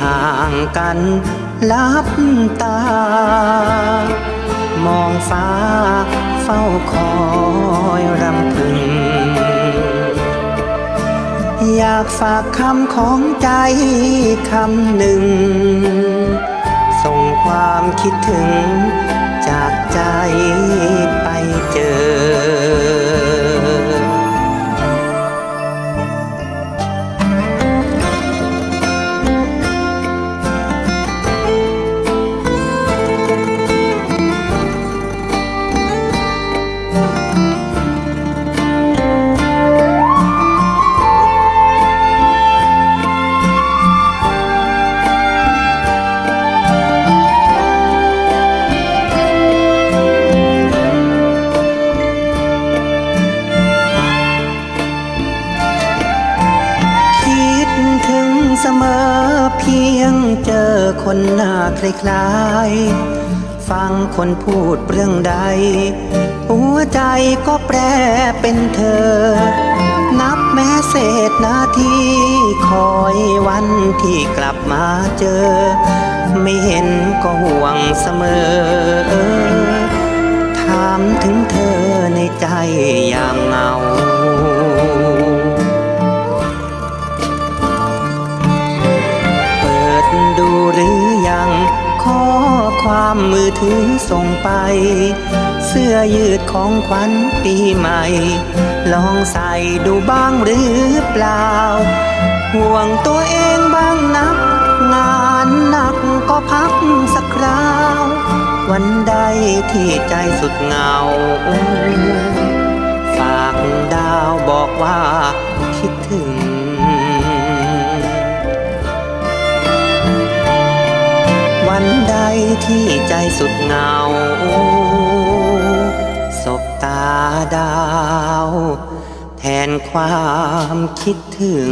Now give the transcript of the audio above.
ห่างกันลับตา มองฟ้าเฝ้าคอยรำพึง อยากฝากคำของใจคำหนึ่ง ส่งความคิดถึงจากใจไปเจ มอเพียงเจอคนหน้าคล้ายๆ ฟังคนพูดเรื่องใด หัวใจก็แปรเป็นเธอ นับแม้เศษนาทีคอยวันที่กลับมาเจอ ไม่เห็นก็ห่วงเสมอ ถามถึงเธอในใจยามเงาามมือถือส่งไป เสื้อยืดของขวัญปีใหม่ ลองใส่ดูบ้างหรือเปล่า ห่วงตัวเองบ้างนะงานหนักก็พักสักคราว วันใดที่ใจสุดเหงา ฝากดาวบอกว่าคิดถึง ที่ใจสุดเหงา สบตาดาว แทนความคิดถึง